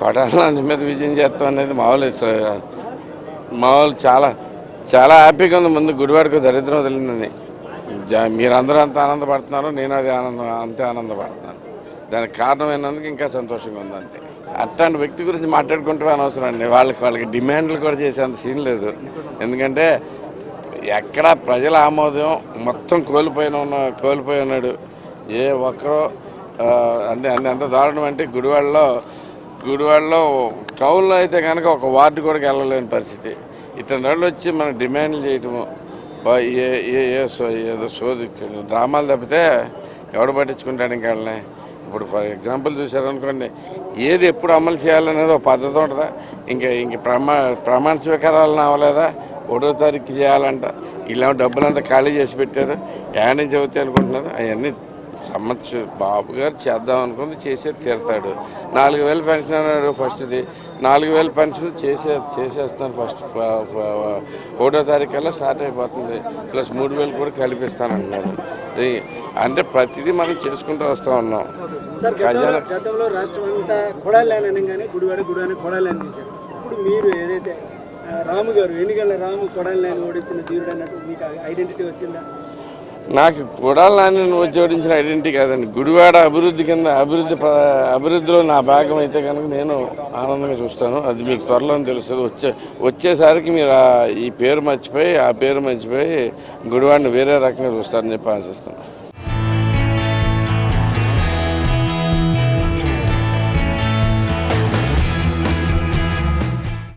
కొడాలి మీద విజయం చేస్తాం అనేది మామూలు మామూలు చాలా చాలా హ్యాపీగా ఉంది. ముందు గుడివాడకు దరిద్రం వదిలిందని జా- మీరందరూ అంత ఆనందపడుతున్నారు నేను అది ఆనందం అంతే ఆనందపడుతున్నాను. దానికి కారణమైనందుకు ఇంకా సంతోషంగా ఉంది అంతే. అట్లాంటి వ్యక్తి గురించి మాట్లాడుకుంటే అనవసరం అండి. వాళ్ళకి వాళ్ళకి డిమాండ్లు కూడా చేసేంత సీన్ లేదు. ఎందుకంటే ఎక్కడ ప్రజల ఆమోదం మొత్తం కోల్పోయిన ఉన్న కోల్పోయి ఉన్నాడు. ఏ ఒక్కరో అంటే అంటే ఎంత దారుణం అంటే గుడివాడలో గుడివాడలో టౌన్లో అయితే కనుక ఒక వార్డు కూడా వెళ్ళలేని పరిస్థితి. ఇతని వాళ్ళు వచ్చి మనం డిమాండ్లు చేయటము ఏ ఏ ఏ సో ఏదో సోది డ్రామాలు తప్పితే ఎవడు పట్టించుకుంటాడు ఇంకా వాళ్ళని? ఇప్పుడు ఫర్ ఎగ్జాంపుల్ చూసారనుకోండి ఏది ఎప్పుడు అమలు చేయాలనేది ఒక పద్ధతి ఉంటుందా? ఇంకా ఇంక ప్రమా ప్రమాణ స్వీకారాలను అవ్వలేదా? ఒకటో తారీఖు చేయాలంట. ఇలా డబ్బులంతా ఖాళీ చేసి పెట్టారు. యాడ్ నుంచి అవుతాయి అనుకుంటున్నారు? అవన్నీ సంవత్సరం బాబు గారు చేద్దాం అనుకుంది చేసే తీరుతాడు. నాలుగు వేలు పెన్షన్ అన్నాడు ఫస్ట్ది. నాలుగు వేలు పెన్షన్ చేసే చేసేస్తాను ఫస్ట్. ఒకటో తారీఖు కల్లా స్టార్ట్ అయిపోతుంది. ప్లస్ మూడు వేలు కూడా కల్పిస్తానంటున్నారు ఇది- అంటే ప్రతిదీ మనం చేసుకుంటూ వస్తూ ఉన్నాం. సార్ గతంలో ఖజానా గతంలో రాష్ట్రం అంతా కొడాలని అనగానే గుడివాడ గుడివాడ కొడాలని చూశారు. ఇప్పుడు మీరు ఏదైతే రాము గారు ఎన్నికల రాము కొడాలని ఓడించిన తీరుడు అన్నట్టు మీకు ఐడెంటిటీ వచ్చిందా? నాకు కొడాలి నాని జోడించిన ఐడెంటిటీ కాదండి. గుడివాడ అభివృద్ధి కింద అభివృద్ధి అభివృద్ధిలో నా భాగం అయితే కనుక నేను ఆనందంగా చూస్తాను. అది మీకు త్వరలో తెలుస్తుంది. వచ్చే వచ్చేసరికి మీరు ఆ- ఈ పేరు మర్చిపోయి ఆ పేరు మర్చిపోయి గుడివాడిని వేరే రకంగా చూస్తారని చెప్పి ఆశిస్తాను